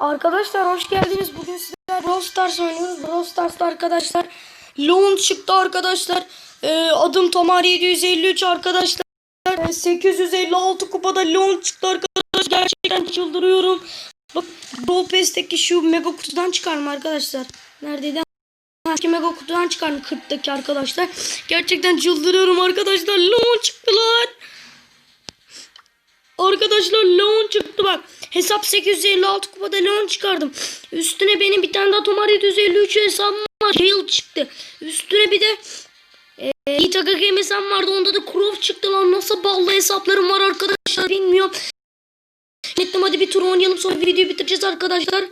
Arkadaşlar hoş geldiniz. Bugün sizler Brawl Stars oynuyoruz. Brawl Stars'ta arkadaşlar Leon çıktı arkadaşlar. Ee, adım Tomar 753 arkadaşlar. Ee, 856 kupada Leon çıktı arkadaşlar. Gerçekten çıldırıyorum. Bak Brawl Pass'teki şu mega kutudan çıkarma arkadaşlar. Neredeydi? Şu mega kutudan çıkarma 40'taki arkadaşlar. Gerçekten çıldırıyorum arkadaşlar. Leon çıktılar. Arkadaşlar Leon çıktı bak. Hesap 856 kupada Leon çıkardım. Üstüne benim bir tane daha Tomar 753 hesabım var. Gale çıktı. Üstüne bir de e, Itaka hesabım vardı. Onda da Crow çıktı lan. Nasıl ballı hesaplarım var arkadaşlar bilmiyorum. Nettim hadi bir tur oynayalım sonra videoyu bitireceğiz arkadaşlar.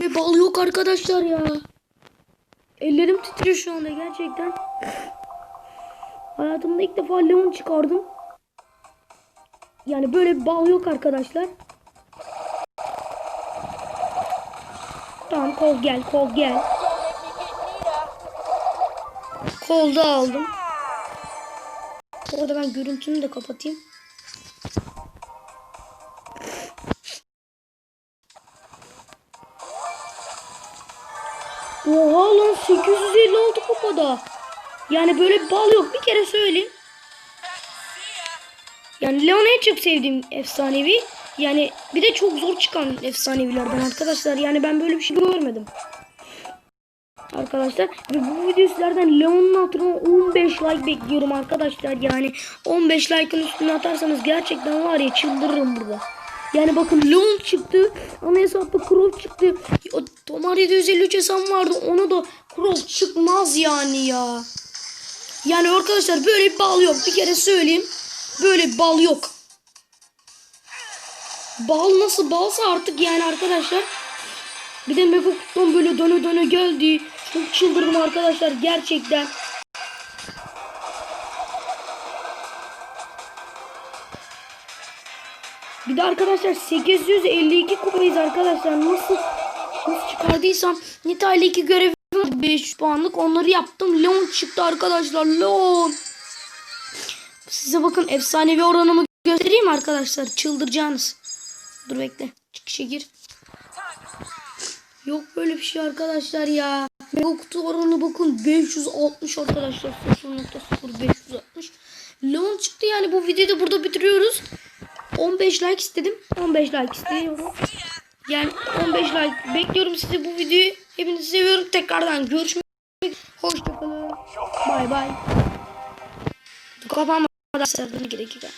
Ve bal yok arkadaşlar ya. Ellerim titriyor şu anda gerçekten. Hayatımda ilk defa Leon çıkardım. Yani böyle bir bal yok arkadaşlar. Tamam kol gel kol gel. Kol da aldım. Bu arada ben görüntünü de kapatayım. Oha lan 856 kupada. Yani böyle bir bal yok bir kere söyleyeyim. Yani Leon en çok sevdiğim efsanevi. Yani bir de çok zor çıkan efsanevilerden arkadaşlar. Yani ben böyle bir şey görmedim. Arkadaşlar ve bu video sizlerden Leon'un hatırına 15 like bekliyorum arkadaşlar. Yani 15 like'ın üstüne atarsanız gerçekten var ya çıldırırım burada. Yani bakın Leon çıktı. Ana hesapta Crow çıktı. O Tomar 753 hesabım vardı. Ona da Crow çıkmaz yani ya. Yani arkadaşlar böyle bir bal yok. Bir kere söyleyeyim. Böyle bal yok. Bal nasıl balsa artık yani arkadaşlar. Bir de Mega Kutu'dan böyle döne döne geldi. Çok çıldırdım arkadaşlar gerçekten. Bir de arkadaşlar 852 kupayız arkadaşlar. Nasıl nasıl çıkardıysam Nita ile iki görevim vardı 500 puanlık. Onları yaptım. Leon çıktı arkadaşlar. Leon. Size bakın efsanevi oranımı göstereyim arkadaşlar. Çıldıracaksınız. Dur bekle. Çıkışa gir. Yok böyle bir şey arkadaşlar ya. Mega kutu oranı bakın 560 arkadaşlar. 0.0560. Leon çıktı yani bu videoyu da burada bitiriyoruz. 15 like istedim. 15 like istiyorum. Yani 15 like bekliyorum sizi bu videoyu. Hepinizi seviyorum. Tekrardan görüşmek üzere. Hoşçakalın. Bay bay. Kapanmadan gerekiyor.